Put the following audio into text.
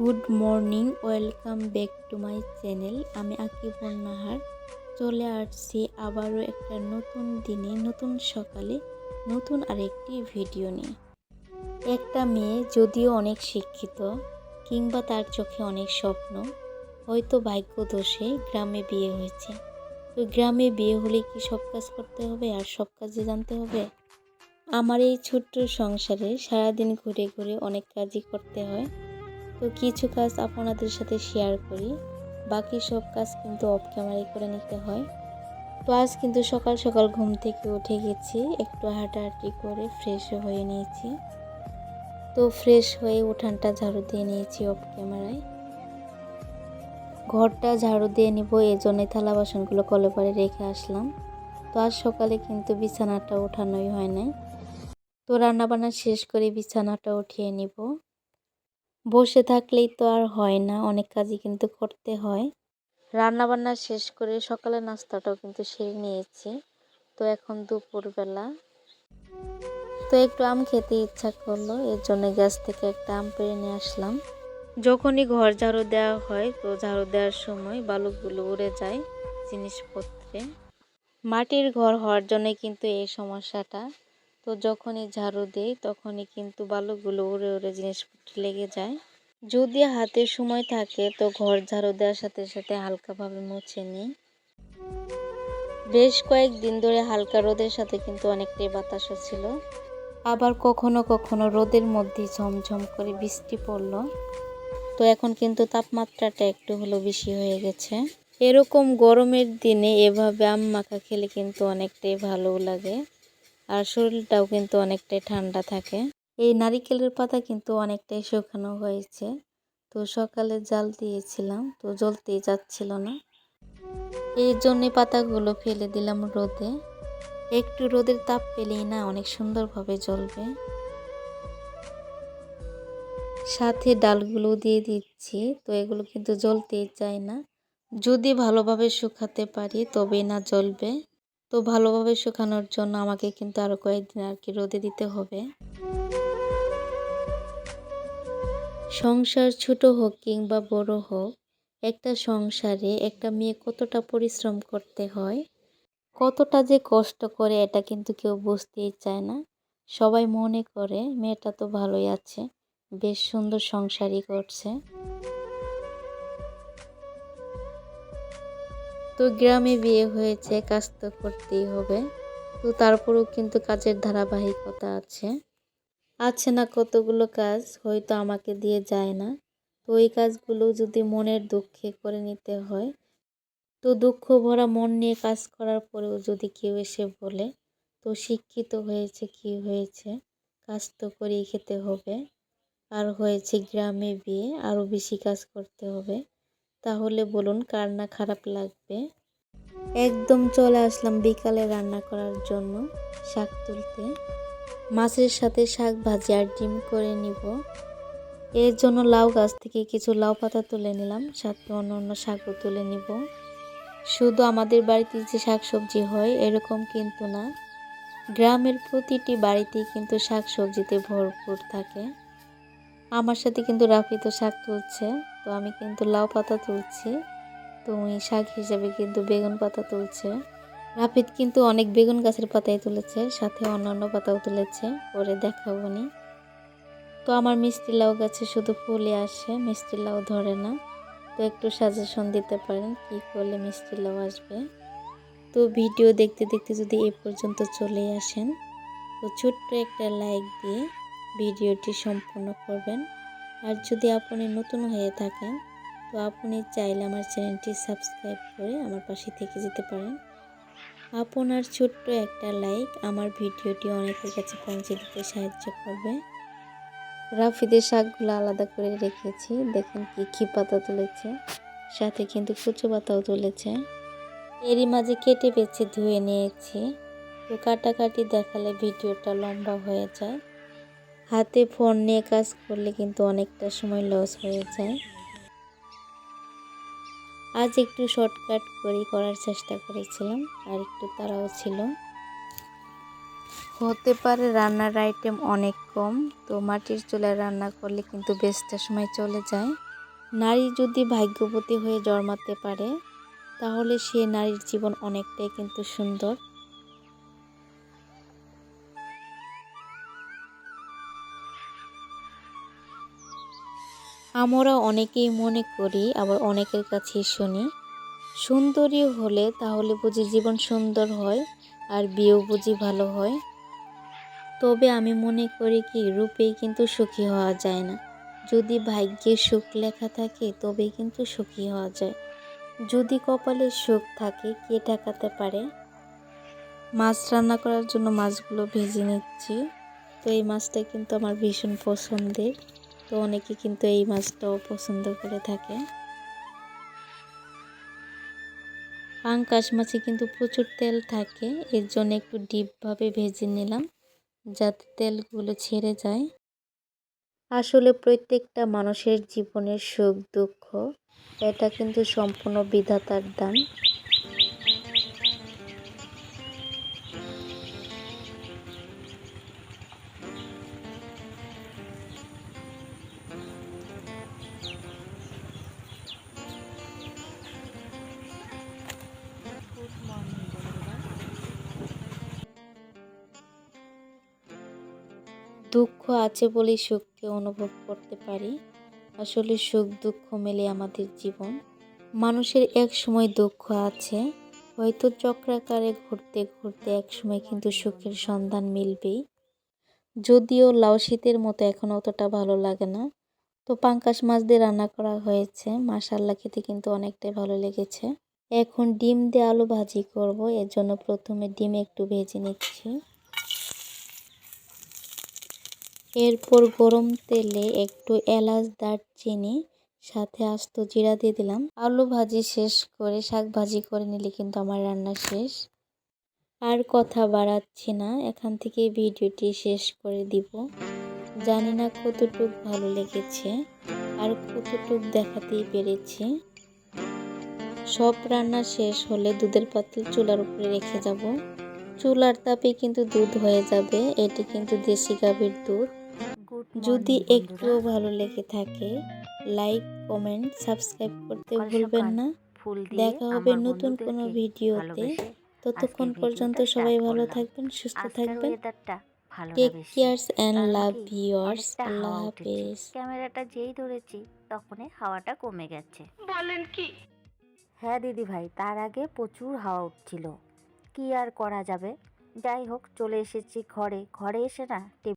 Good morning, welcome back to my channel. আমি আকিবুর নাহার চলে আসছি আবারও একটা নতুন দিনে, নতুন সকালে, নতুন আরেকটি ভিডিও নিয়ে। একটা মেয়ে যদিও অনেক শিক্ষিত, কিংবা তার চোখে অনেক স্বপ্ন, হয়তো ভাগ্য দোষে গ্রামে বিয়ে হয়েছে। তো গ্রামে বিয়ে হলে কি সব কাজ করতে হবে, আর সব কাজে জানতে হবে? আমার এই ছোট্ট সংসারে সারাদিন ঘুরে ঘুরে অনেক কাজই করতে হয়। তো কিছু কাজ আপনাদের সাথে শেয়ার করি। বাকি সব কাজ কিন্তু অফ ক্যামেরায় করে নিতে হয়। তো আজ কিন্তু সকাল সকাল ঘুম থেকে উঠে গেছি, একটু হাঁটাহাঁটি করে ফ্রেশ হয়ে নিয়েছি। তো ফ্রেশ হয়ে উঠানটা ঝাড়ু দিয়ে নিয়েছি অফ ক্যামেরায় ঘরটা ঝাড়ু দিয়ে নিব এই জন্যই থালা বাসনগুলো কলে পারে রেখে আসলাম। তো আজ সকালে কিন্তু বিছানাটা ওঠানোই হয় নাই। তো রান্নাবান্না শেষ করে বিছানাটা উঠিয়ে নিব। বসে থাকলেই তো আর হয় না, অনেক কাজই কিন্তু করতে হয়। রান্নাবান্না শেষ করে সকালে নাস্তাটাও কিন্তু সেরে নিয়েছি। তো এখন দুপুরবেলা। তো একটু আম খেতে ইচ্ছা করল, এর জন্য গ্যাস থেকে একটা আম পেড়ে নিয়ে আসলাম। যখনই ঘর ঝাড়ু দেওয়া হয়, তো ঝাড়ু দেওয়ার সময় বালুকগুলো উড়ে যায় জিনিসপত্রে। মাটির ঘর হওয়ার জন্য কিন্তু এই সমস্যাটা। তো যখনই ঝাড়ু দেই, তখনই কিন্তু বালুগুলো উড়ে উড়ে জিনিসপত্র লেগে যায়। যদি হাতে সময় থাকে, তো ঘর ঝাড়ু দেওয়ার সাথে সাথে হালকাভাবে মুছে নিই। বেশ কয়েকদিন ধরে হালকা রোদের সাথে কিন্তু অনেকটাই বাতাসও ছিল আবার কখনো কখনো রোদের মধ্যে ঝমঝম করে বৃষ্টি পড়ল। তো এখন কিন্তু তাপমাত্রাটা একটু হলো বেশি হয়ে গেছে। এরকম গরমের দিনে এভাবে আম মাখা খেলে কিন্তু অনেকটাই ভালো লাগে। আর শরীরটাও কিন্তু অনেকটাই ঠান্ডা থাকে। এই নারিকেলের পাতা কিন্তু অনেকটাই শুকানো হয়েছে। তো সকালে জাল দিয়েছিলাম, তো জ্বলতেই যাচ্ছিল না। এই জন্যে পাতাগুলো ফেলে দিলাম রোদে। একটু রোদের তাপ পেলেই না অনেক সুন্দরভাবে জ্বলবে। সাথে ডালগুলো দিয়ে দিচ্ছি, তো এগুলো কিন্তু জ্বলতেই চায় না। যদি ভালোভাবে শুকাতে পারি তবেই না জ্বলবে। তো ভালোভাবে শুকানোর জন্য আমাকে কিন্তু আরও কয়েকদিন আর কি রোদে দিতে হবে। সংসার ছোট হোক কিংবা বড় হোক, একটা সংসারে একটা মেয়ে কতটা পরিশ্রম করতে হয়, কতটা যে কষ্ট করে এটা কিন্তু কেউ বুঝতেই চায় না। সবাই মনে করে, মেয়েটা তো ভালোই আছে, বেশ সুন্দর সংসারই করছে। তো গ্রামে বিয়ে হয়েছে, কাজ তো করতেই হবে। তো তারপরেও কিন্তু কাজের ধারাবাহিকতা আছে। আছে না কতগুলো কাজ, হয়তো আমাকে দিয়ে যায় না। তো ওই কাজগুলো যদি মনের দুঃখে করে নিতে হয়, তো দুঃখ ভরা মন নিয়ে কাজ করার পরেও যদি কেউ এসে বলে, তো শিক্ষিত হয়েছে, কি হয়েছে? কাজ তো করেই খেতে হবে। আর হয়েছে গ্রামে বিয়ে, আরও বেশি কাজ করতে হবে। তাহলে বলুন, কার না খারাপ লাগবে? একদম চলে আসলাম বিকালে রান্না করার জন্য শাক তুলতে। মাছের সাথে শাক ভাজি আর ডিম করে নিব। এর জন্য লাউ গাছ থেকে কিছু লাউ পাতা তুলে নিলাম, সাথে অন্য অন্য শাকও তুলে নিব। শুধু আমাদের বাড়িতে যে শাক সবজি হয়, এরকম কিন্তু না। গ্রামের প্রতিটি বাড়িতেই কিন্তু শাক সবজিতে ভরপুর থাকে। আমার সাথে কিন্তু রাফি তো শাক তুলছে। তো আমি কিন্তু লাউ পাতা তুলছি। তো উনি শাক হিসেবে কিন্তু বেগুন পাতা তুলছে। রাফিদ কিন্তু অনেক বেগুন গাছের পাতাই তুলেছে, সাথে অন্যান্য পাতাও তুলেছে, পরে দেখাবো নি। তো আমার মিষ্টি লাউ গাছে শুধু ফুলে আসে, মিষ্টি লাউ ধরে না। তো একটু সাজেশন দিতে পারেন, কি করলে মিষ্টি লাউ আসবে। তো ভিডিও দেখতে দেখতে যদি এ পর্যন্ত চলে আসেন, তো ছোট্ট একটা লাইক দিয়ে ভিডিওটি সম্পূর্ণ করবেন। আর যদি আপনি নতুন হয়ে থাকেন, তো আপনি চাইলে আমার চ্যানেলটি সাবস্ক্রাইব করে আমার পাশে থেকে যেতে পারেন। আপনার ছোট্ট একটা লাইক আমার ভিডিওটি অনেকের কাছে পৌঁছে দিতে সাহায্য করবে। রাফিদের শাকগুলো আলাদা করে রেখেছি। দেখেন কি কি পাতা তুলেছে, সাথে কিন্তু কুচু পাতাও তুলেছে। এরই মাঝে কেটে বেছে ধুয়ে নিয়েছি। তো কাটাকাটি দেখালে ভিডিওটা লম্বা হয়ে যায়। হাতে ফোন নিয়ে কাজ করলে কিন্তু অনেকটা সময় লস হয়ে যায়। আজ একটু শর্টকাট করেই করার চেষ্টা করেছিলাম, আর একটু তারাও ছিল। হতে পারে রান্নার আইটেম অনেক কম, তো মাটির চুলায় রান্না করলে কিন্তু বেশটা সময় চলে যায়। নারী যদি ভাগ্যবতী হয়ে জন্মাতে পারে, তাহলে সে নারীর জীবন অনেকটাই কিন্তু সুন্দর। আমরা অনেকেই মনে করি, আবার অনেকের কাছেই শুনি, সুন্দরী হলে তাহলে বুঝি জীবন সুন্দর হয় আর বিয়েও বুঝি ভালো হয়। তবে আমি মনে করি কি, রূপেই কিন্তু সুখী হওয়া যায় না। যদি ভাগ্যে সুখ লেখা থাকে, তবেই কিন্তু সুখী হওয়া যায়। যদি কপালে সুখ থাকে, কে ঠেকাতে পারে? মাছ রান্না করার জন্য মাছগুলো ভেজে নিচ্ছি। তো এই মাছটা কিন্তু আমার ভীষণ পছন্দের। তো অনেকে কিন্তু এই মাছটাও পছন্দ করে থাকে। পাঙ্কাশ মাছে কিন্তু প্রচুর তেল থাকে, এর জন্য একটু ডিপভাবে ভেজে নিলাম যাতে তেলগুলো ছেড়ে যায়। আসলে প্রত্যেকটা মানুষের জীবনের সুখ দুঃখ এটা কিন্তু সম্পূর্ণ বিধাতার দান। দুঃখ আছে বলেই সুখকে অনুভব করতে পারি। আসলে সুখ, দুঃখ মেলে আমাদের জীবন। মানুষের এক সময় দুঃখ আছে, হয়তো চক্রাকারে ঘুরতে ঘুরতে এক সময় কিন্তু সুখের সন্ধান মিলবেই। যদিও লাউ শীতের মতো এখন অতটা ভালো লাগে না, তো পাঙ্কাশ মাছ দিয়ে রান্না করা হয়েছে। মাসাল্লা খেতে কিন্তু অনেকটাই ভালো লেগেছে। এখন ডিম দিয়ে আলু ভাজি করব, এর জন্য প্রথমে ডিম একটু ভেজে নিচ্ছি। এরপর গরম তেলে একটু এলাচ, দারচিনি, সাথে আস্ত জিরা দিয়ে দিলাম। আলু ভাজি শেষ করে শাক ভাজি করে নিলে কিন্তু আমার রান্না শেষ। আর কথা বাড়াচ্ছি না, এখান থেকে ভিডিওটি শেষ করে দিব। জানি না কতটুক ভালো লেগেছে আর কতটুক দেখাতেই পেরেছি। সব রান্না শেষ হলে দুধের পাতিল চুলার উপরে রেখে যাব। চুলার তাপে কিন্তু দুধ হয়ে যাবে, এটি কিন্তু দেশি গাভীর দুধ। যদি একটুও ভালো লেগে থাকে লাইক কমেন্ট সাবস্ক্রাইব করতে ভুলবেন না। ফুল দেখা হবে নতুন কোনো ভিডিওতে। ততক্ষণ পর্যন্ত সবাই ভালো। থাকবেন সুস্থ থাকবেন। Take cares and love viewers Allah হাফেজ। ক্যামেরাটা যেই ধরেছি তখনই হাওয়াটা কমে গেছে। বলেন কি? হ্যাঁ দিদি ভাই তার আগে প্রচুর হাওয়া উঠছিল। কি আর করা যাবে? যাই হোক চলে এসেছি ঘরে। ঘরে এসে না